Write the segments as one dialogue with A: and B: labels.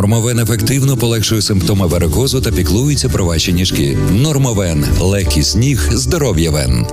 A: Нормовен ефективно полегшує симптоми варикозу та піклується про ваші ніжки. Нормовен легкість ніг, здоров'я вен.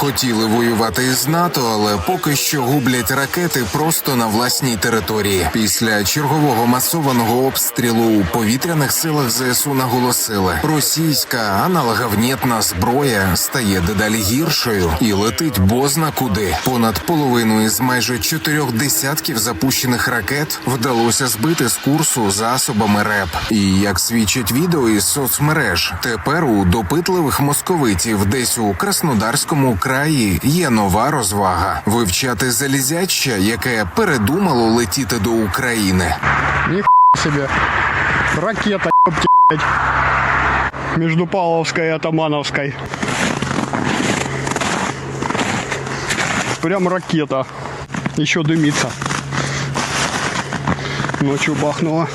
B: Хотіли воювати із НАТО, але поки що гублять ракети просто на власній території. Після чергового масованого обстрілу у повітряних силах ЗСУ наголосили, російська аналоговнєтна зброя стає дедалі гіршою і летить бозна куди. Понад половину із майже чотирьох десятків запущених ракет вдалося збити з курсу засобами РЕП. І як свідчить відео із соцмереж, тепер у допитливих московитів десь у Краснодарському краї є нова розвага вивчати залізяча, яке передумало летіти до України.
C: себе. Ракета, блядь. Между Павловской и Атамановской. Прям ракета. Еще дымится. Ночью бахнула.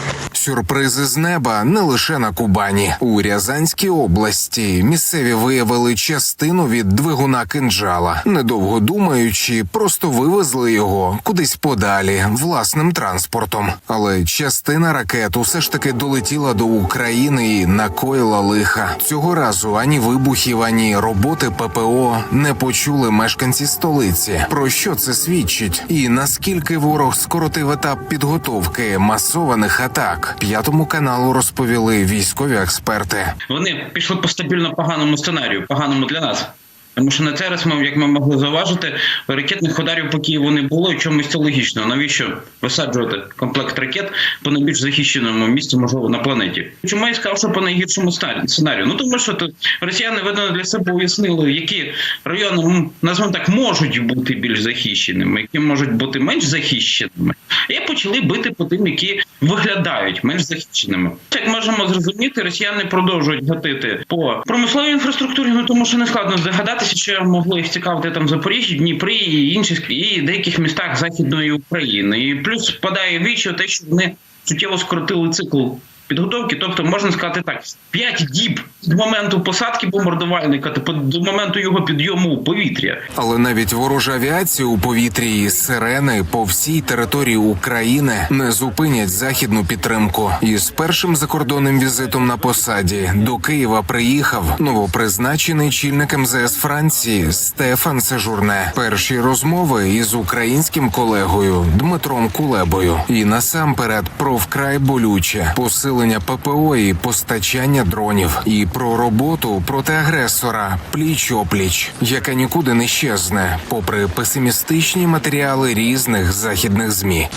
B: Сюрпризи з неба не лише на Кубані. У Рязанській області місцеві виявили частину від двигуна кинджала. Недовго думаючи, просто вивезли його кудись подалі власним транспортом. Але частина ракет усе ж таки долетіла до України і накоїла лиха. Цього разу ані вибухів, ані роботи ППО не почули мешканці столиці. Про що це свідчить? І наскільки ворог скоротив етап підготовки масованих атак? П'ятому каналу розповіли військові експерти.
D: Вони пішли по стабільно поганому сценарію, поганому для нас. Тому що на цей раз ми, як ми могли зауважити, ракетних ударів по Києву не було і чомусь це логічно. Навіщо висаджувати комплект ракет по найбільш захищеному місці, можливо, на планеті? Чому я сказав, що по найгіршому сценарію? Ну тому що тут росіяни видно для себе уяснили, які райони назвемо так можуть бути більш захищеними, які можуть бути менш захищеними, і почали бити по тим, які виглядають менш захищеними. Як можемо зрозуміти, росіяни продовжують гатити по промисловій інфраструктурі, ну тому що не складно здогадатися, що могли їх цікавити там Запоріжжі, Дніпрі і інших і деяких містах Західної України. І плюс впадає вічі те, що вони суттєво скоротили цикл. Підготовки, тобто можна сказати так: 5 діб з моменту посадки бомбардувальника до моменту його підйому у повітря.
B: Але навіть ворожа авіація у повітрі і сирени по всій території України не зупинять західну підтримку. І з першим закордонним візитом на посаді до Києва приїхав новопризначений чільник МЗС Франції Стефан Сежурне. Перші розмови із українським колегою Дмитром Кулебою. І насамперед про вкрай болюче посилення ППО і постачання дронів, і про роботу проти агресора пліч опліч, яка нікуди не щезне, попри песимістичні матеріали різних західних змі.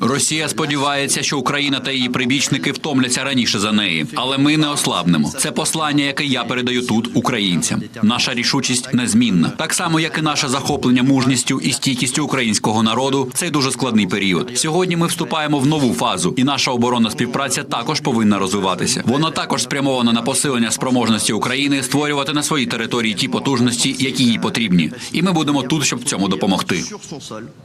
E: Росія сподівається, що Україна та її прибічники втомляться раніше за неї, але ми не ослабнемо. Це послання, яке я передаю тут українцям. Наша рішучість незмінна, так само як і наше захоплення мужністю і стійкістю українського народу. Цей дуже складний період. Сьогодні ми вступаємо в нову фазу, і наша оборонна співпраця також повинна розвиватися. Воно також спрямовано на посилення спроможності України створювати на своїй території ті потужності, які їй потрібні. І ми будемо тут, щоб в цьому допомогти.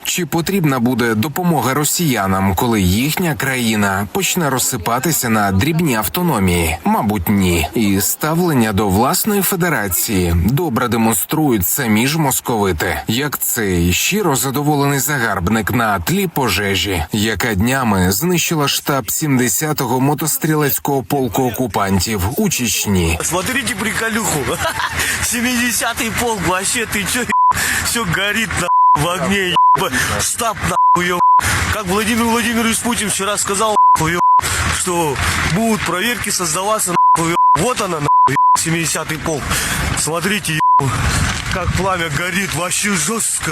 B: Чи потрібна буде допомога росіянам, коли їхня країна почне розсипатися на дрібні автономії? Мабуть, ні. І ставлення до власної федерації добре демонструють самі ж московити, як цей щиро задоволений загарбник на тлі пожежі, яка днями знищила штаб 70-го мотострілецького полку окупантів у Чечні.
F: Смотрите приколюху. 70-й полк, вообще ты чё, все горит на в огне. Стап нахуй, еб. Как Владимир Владимирович Путин вчера сказал, еб, что будут проверки создаваться, еб. Вот она, еб, 70-й полк. Смотрите, еб, как пламя горит, вообще жестко.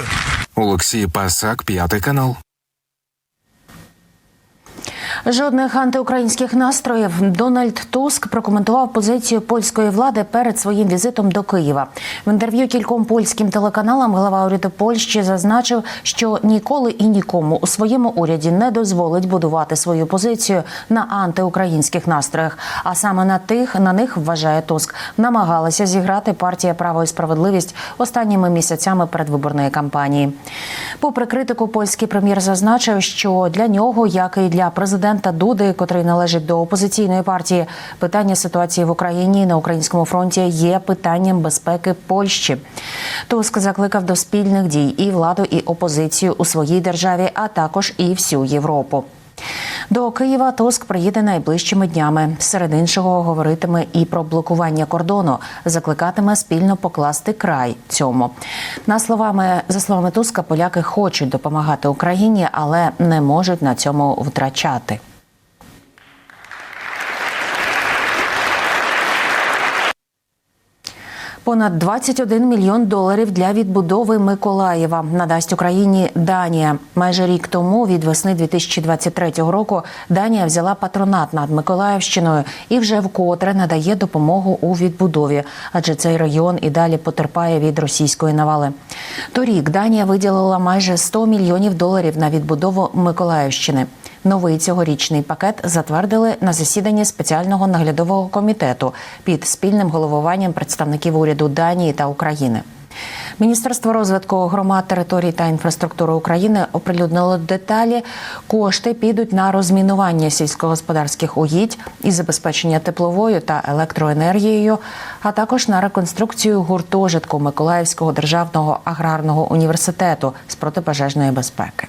B: Олексій Пасак, п'ятий канал.
G: Жодних антиукраїнських настроїв Дональд Туск прокоментував позицію польської влади перед своїм візитом до Києва. В інтерв'ю кільком польським телеканалам глава уряду Польщі зазначив, що ніколи і нікому у своєму уряді не дозволить будувати свою позицію на антиукраїнських настроях. А саме на тих на них вважає Туск, намагалася зіграти партія право і справедливість останніми місяцями передвиборної кампанії. Попри критику, польський прем'єр зазначив, що для нього, як і для президента Дуди, котрий належить до опозиційної партії, питання ситуації в Україні на українському фронті є питанням безпеки Польщі. Туск закликав до спільних дій і владу, і опозицію у своїй державі, а також і всю Європу. До Києва Туск приїде найближчими днями. Серед іншого говоритиме і про блокування кордону, закликатиме спільно покласти край цьому. На словами за словами Туска, поляки хочуть допомагати Україні, але не можуть на цьому втрачати. Понад 21 мільйон доларів для відбудови Миколаєва надасть Україні Данія. Майже рік тому, від весни 2023 року, Данія взяла патронат над Миколаївщиною і вже вкотре надає допомогу у відбудові, адже цей регіон і далі потерпає від російської навали. Торік Данія виділила майже 100 мільйонів доларів на відбудову Миколаївщини. Новий цьогорічний пакет затвердили на засіданні спеціального наглядового комітету під спільним головуванням представників уряду Данії та України. Міністерство розвитку громад, територій та інфраструктури України оприлюднило деталі. Кошти підуть на розмінування сільськогосподарських угідь і забезпечення тепловою та електроенергією, а також на реконструкцію гуртожитку Миколаївського державного аграрного університету з протипожежної безпеки.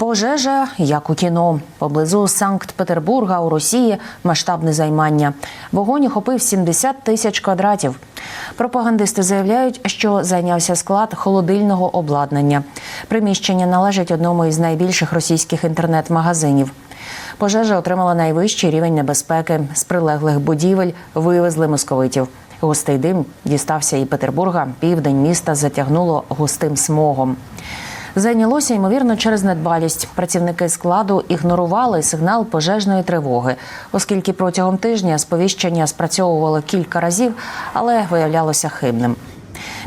G: Пожежа, як у кіно, поблизу Санкт-Петербурга у Росії масштабне займання. Вогонь охопив 70 тисяч квадратів. Пропагандисти заявляють, що зайнявся склад холодильного обладнання. Приміщення належить одному із найбільших російських інтернет-магазинів. Пожежа отримала найвищий рівень небезпеки. З прилеглих будівель вивезли московитів. Густий дим дістався і Петербурга. Південь міста затягнуло густим смогом. Зайнялося ймовірно через недбалість. Працівники складу ігнорували сигнал пожежної тривоги, оскільки протягом тижня сповіщення спрацьовувало кілька разів, але виявлялося хибним.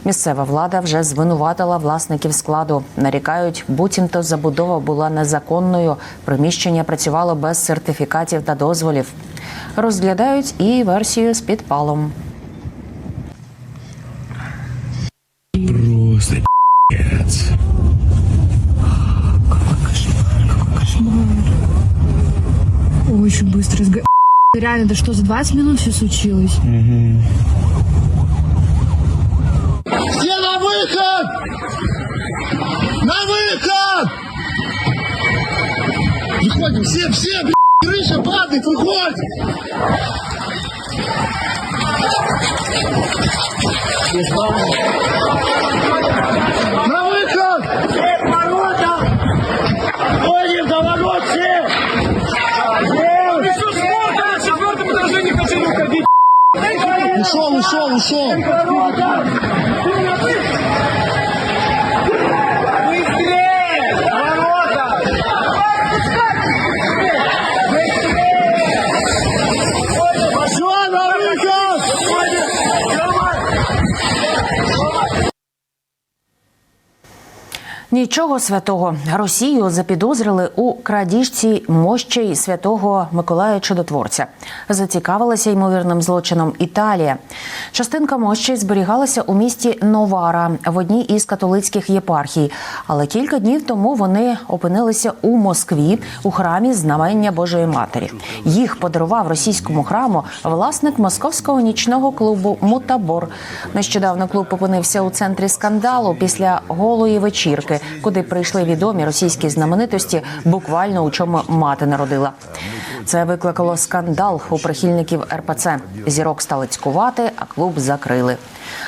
G: Місцева влада вже звинуватила власників складу. Нарікають, буцімто забудова була незаконною. Приміщення працювало без сертифікатів та дозволів. Розглядають і версію з підпалом.
H: Очень быстро. сго- Реально, да что, за 20 минут все случилось?
F: Все на выход! На выход! Выходим, все, все, блядь, крыша падает, выходим! На abusó, abusó.
G: Нічого святого Росію запідозрили у крадіжці мощей святого Миколая Чудотворця. Зацікавилася ймовірним злочином Італія. Частинка мощей зберігалася у місті Новара в одній із католицьких єпархій. Але кілька днів тому вони опинилися у Москві у храмі Знамення Божої Матері. Їх подарував російському храму власник московського нічного клубу Мутабор. Нещодавно клуб опинився у центрі скандалу після голої вечірки, куди прийшли відомі російські знаменитості, буквально у чому мати народила. Це викликало скандал у прихильників РПЦ. Зірок стали цькувати, а клуб закрили.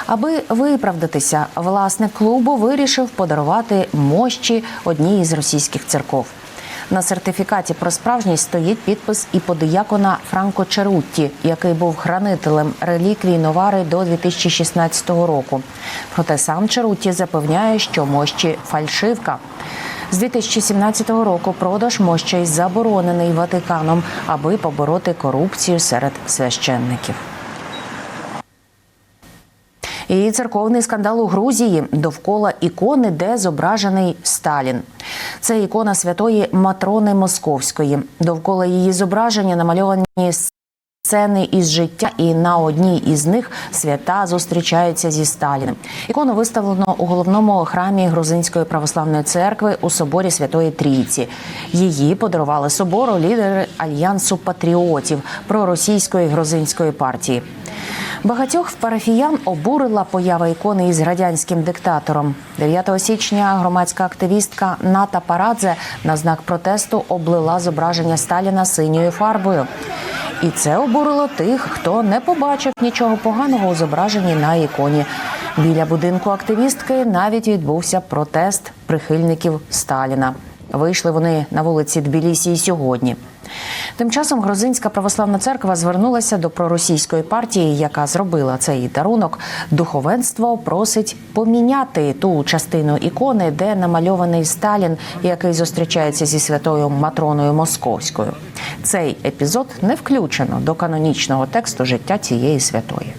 G: Аби виправдатися, власник клубу вирішив подарувати мощі одній із російських церков. На сертифікаті про справжність стоїть підпис і подиякона Франко Черутті, який був хранителем реліквій Новари до 2016 року. Проте сам Черутті запевняє, що мощі фальшивка. З 2017 року продаж мощей заборонений Ватиканом, аби побороти корупцію серед священників. І церковний скандал у Грузії довкола ікони, де зображений Сталін. Це ікона святої Матрони Московської. Довкола її зображення намальовані Сцени із життя, і на одній із них свята зустрічаються зі Сталіним. Ікону виставлено у головному храмі Грузинської православної церкви у соборі Святої Трійці. Її подарували собору лідери альянсу патріотів проросійської грузинської партії. Багатьох парафіян обурила поява ікони із радянським диктатором. 9 січня громадська активістка Ната Парадзе на знак протесту облила зображення Сталіна синьою фарбою. І це обурило тих, хто не побачив нічого поганого у зображенні на іконі. Біля будинку активістки навіть відбувся протест прихильників Сталіна. Вийшли вони на вулиці Тбілісі і сьогодні. Тим часом Грузинська православна церква звернулася до проросійської партії, яка зробила цей дарунок. Духовенство просить поміняти ту частину ікони, де намальований Сталін, який зустрічається зі святою Матроною Московською. Цей епізод не включено до канонічного тексту життя цієї святої.